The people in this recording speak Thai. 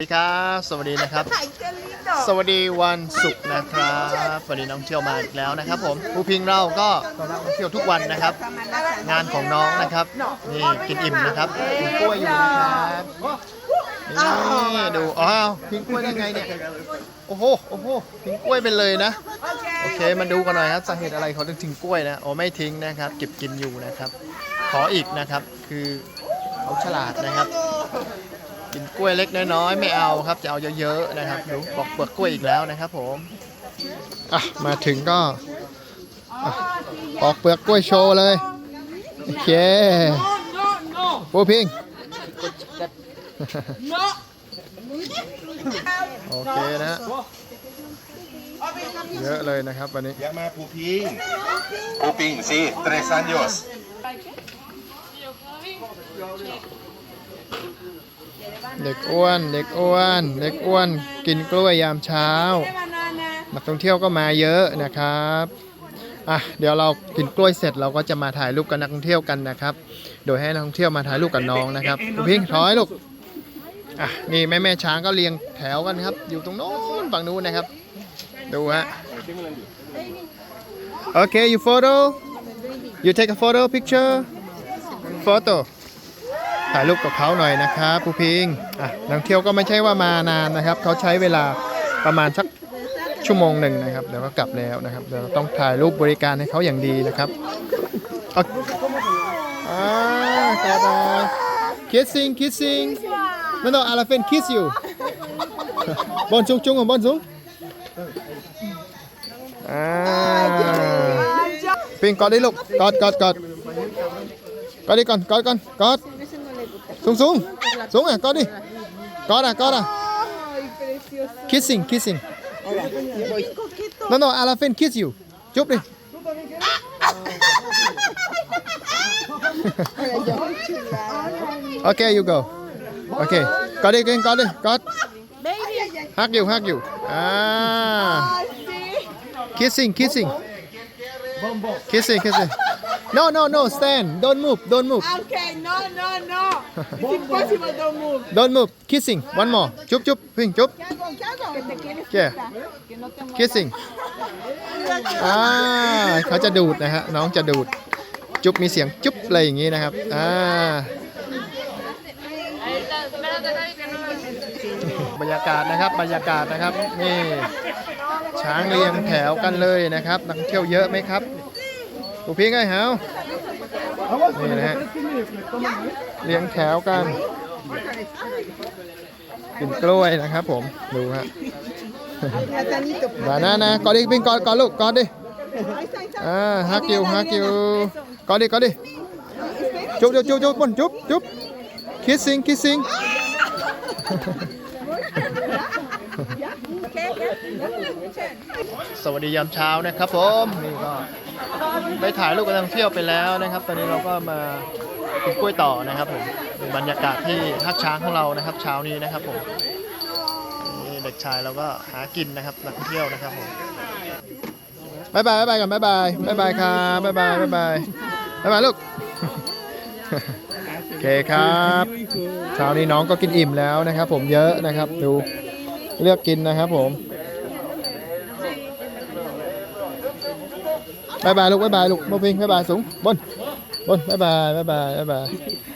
สวัสดีครับสวัสดีนะครับ สวัสดีวันศุกร์นะครับวันนี้น้องเที่ยวมาอีกแล้วนะครับ ผมผู้พิงเราก็ต้อนรับนักเที่ยวทุกวันนะครับ งานของน้องนะครับนี่กินอิ่มนะครับกินกล้วยอยู่นะครับนี่ดูอ้าวพิงกล้วยได้ไงเนี่ยโอ้โหโอ้โหทิ้งกล้วยไปเลยนะโอเคมาดูกันหน่อยครับสาเหตุอะไรเขาถึงทิ้งกล้วยนะโอ้ไม่ทิ้งนะครับ เก็บกินอยู่นะครับ ขออีกนะครับคือเขาฉลาดนะครับ กินกล้วยเล็กน้อยๆไม่เอาครับจะเอาเยอะๆนะครับดูบอกเปลือกกล้วยอีกแล้วนะครับผมอะมาถึงก็อะปอกเปลือกกล้วยโชว์เลยโอเคปูพิง โอเคนะฮะเยอะเลยนะครับวันนี้ Llama a Pupín. Pupín, sí, tres años. เด็กอ้วน เด็กอ้วน เด็กอ้วน กินกล้วยยามเช้า นักท่องเที่ยวก็มาเยอะนะครับอะเดี๋ยวเรากินกล้วยเสร็จเราก็จะมาถ่ายรูปกับนักท่องเที่ยวกันนะครับ โดยให้นักท่องเที่ยวมาถ่ายรูปกับน้องนะครับคุณพิงถอยลูกอะนี่แม่แม่ช้างก็เรียงแถวกันครับ อยู่ตรงโน้นฝั่งนู้นนะครับ ดูฮะโอเค you photo you take a photo picture photo ถ่ายรูปกับเขาหน่อยนะครับภูพิงอะนักท่องเที่ยวก็ไม่ใช่ว่ามานานนะครับเขาใช้เวลาประมาณสักชั่วโมงหนึ่งนะครับเดี๋ยวก็กลับแล้วนะครับเดี๋ยวเราต้องถ่ายรูปบริการให้เขาอย่างดีนะครับเอาอ่ากาบา kissing kissing no no elephant kiss you บอลจุงจุงบอลจุงอ่าพิงกอดดิลูกกอดกอดกอดกอดดิก่อนกอดก่อนกอด สูงสูงสูงอะกอดดิกอดอะกอดอะ kissing kissing no no elephant kiss you จุ๊บดิ okay you go okay กอดดิกอดดิกอด hug you hug you อ่า kissing kissing kissing kissing no no no stand don't move don't move Okay, no, no, no. It's impossible, don't move. Don't move. Kissing. One more. Chup chup. Ping chup. ¿Qué hago? ¿Qué hago? Que te quieres Yeah. que no te muevas. Kissing. อ่าเขาจะดูดนะฮะ น้องจะดูด จุ๊บมีเสียงจุ๊บอะไรอย่างนี้นะครับ อ่า บรรยากาศนะครับ บรรยากาศนะครับ นี่ ช้างเรียงแถวกันเลยนะครับ นักท่องเที่ยวเยอะไหมครับ ปูพิงไอ้เหานี่นะฮะเรียงแถวกันกินกล้วยนะครับผมดูฮะ Natanito. บานานะกอดดิพิงกอดกอดลูกกอดดิอ่าฮักอยู่ฮักอยู่กอดดิกอดดิจุ๊บจุ๊บจุ๊บจุ๊บบนจุ๊บจุ๊บ kissing kissing ส สวัสดียามเช้านะครับผมนี่ก็ได้ถ่ายรูปกับนักท่องเที่ยวไปแล้วนะครับ ตอนนี้เราก็มากินกล้วยต่อนะครับผมเป็นบรรยากาศที่ทักช้างของเรานะครับ เช้านี้นะครับผมนี่เด็กชายเราก็หากินนะครับนักท่องเที่ยวนะครับผมบายบายบายบายกันบายบายบายบายครับบายบายบายบายบายบายลูกโอเคครับเช้านี้น้องก็กินอิ่มแล้วนะครับ ผมเยอะนะครับ ดูเลือกกินนะครับผม บายบายลูกบายบายลูกโมพิงบายบายสูงบนบนบายบายบายบายบายบาย